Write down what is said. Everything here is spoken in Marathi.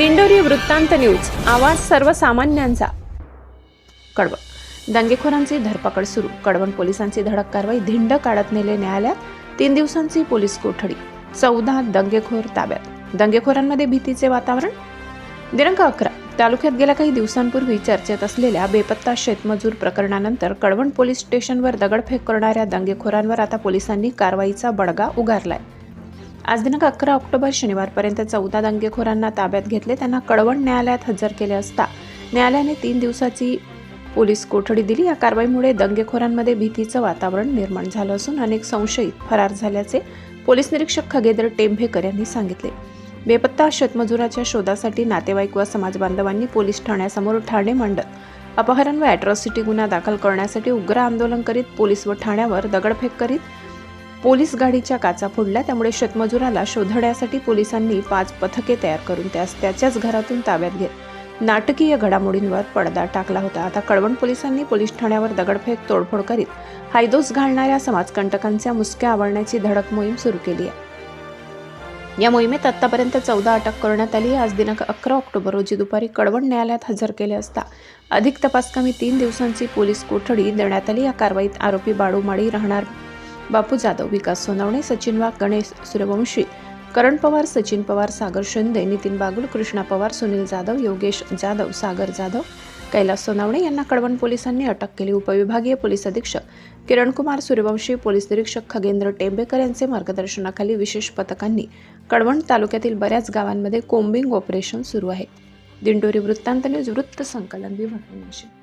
दिंडोरी वृत्तांत न्यूज. आवाज सर्वसामान्यांचा. कडवण. दंगेखोरांची धरपकड सुरू. कडवण पोलिसांची धडक कारवाई धिंड काढत नेले न्यायालयात. तीन दिवसांची पोलीस कोठडी. चौदा दंगेखोर ताब्यात. दंगेखोरांमध्ये भीतीचे वातावरण? दिनांक अकरा. तालुक्यात गेल्या काही दिवसांपूर्वी चर्चेत असलेल्या बेपत्ता शेतमजूर प्रकरणानंतर कळवण पोलीस स्टेशनवर दगडफेक करणाऱ्या दंगेखोरांवर आता पोलिसांनी कारवाईचा बडगा उगारलाय. आज दिनांक अकरा ऑक्टोबर शनिवारपर्यंत चौदा दंगेखोरांना ताब्यात घेतले. त्यांना कळवण न्यायालयात हजर केले असता न्यायालयाने तीन दिवसाची पोलीस कोठडी दिली. या कारवाईमुळे दंगेखोरांमध्ये भीतीचं वातावरण निर्माण झालं असून अनेक संशयित फरार झाल्याचे पोलीस निरीक्षक खगेंद्र टेंभेकर यांनी सांगितले. बेपत्ता शेतमजुराच्या शोधासाठी नातेवाईक व समाजबांधवांनी पोलीस ठाण्यासमोर ठाणे मांडत अपहरण व अॅट्रॉसिटी गुन्हा दाखल करण्यासाठी उग्र आंदोलन करीत पोलीस व ठाण्यावर दगडफेक करीत पोलीस गाडीच्या काचा फोडल्या त्यामुळे शेतमजुराला शोधण्यासाठी पोलिसांनी पाच पथके तयार करून त्यास त्याच्याच घरातून ताब्यात घेत नाटकीय घडामोडींवर पडदा टाकला होता. आता कळवण पोलिसांनी पोलीस ठाण्यावर दगडफेक तोडफोड करीत हायदोस घालणाऱ्या समाजकंटकांच्या मुसक्या आवळण्याची धडक मोहीम सुरू केली आहे. या मोहिमेत आतापर्यंत चौदा अटक करण्यात आली आज दिनांक अकरा ऑक्टोबर रोजी दुपारी कडवण न्यायालयात हजर केले असता अधिक तपासकामी तीन दिवसांची पोलीस कोठडी देण्यात आली. या कारवाईत आरोपी बाळू माळी राहणार बापू जाधव विकास सोनावणे सचिन वाघ गणेश सूर्यवंशी करण पवार सचिन पवार सागर शिंदे नितीन बागुल कृष्णा पवार सुनील जाधव योगेश जाधव सागर जाधव कैलास सोनावणे यांना कळवण पोलिसांनी अटक केली. उपविभागीय पोलीस अधीक्षक किरणकुमार सूर्यवंशी पोलीस निरीक्षक खगेंद्र टेंबेकर यांचे मार्गदर्शनाखाली विशेष पथकांनी कळवण तालुक्यातील बऱ्याच गावांमध्ये कोम्बिंग ऑपरेशन सुरू आहे. दिंडोरी वृत्तांत न्यूज वृत्त संकलन विभाग नाशिक.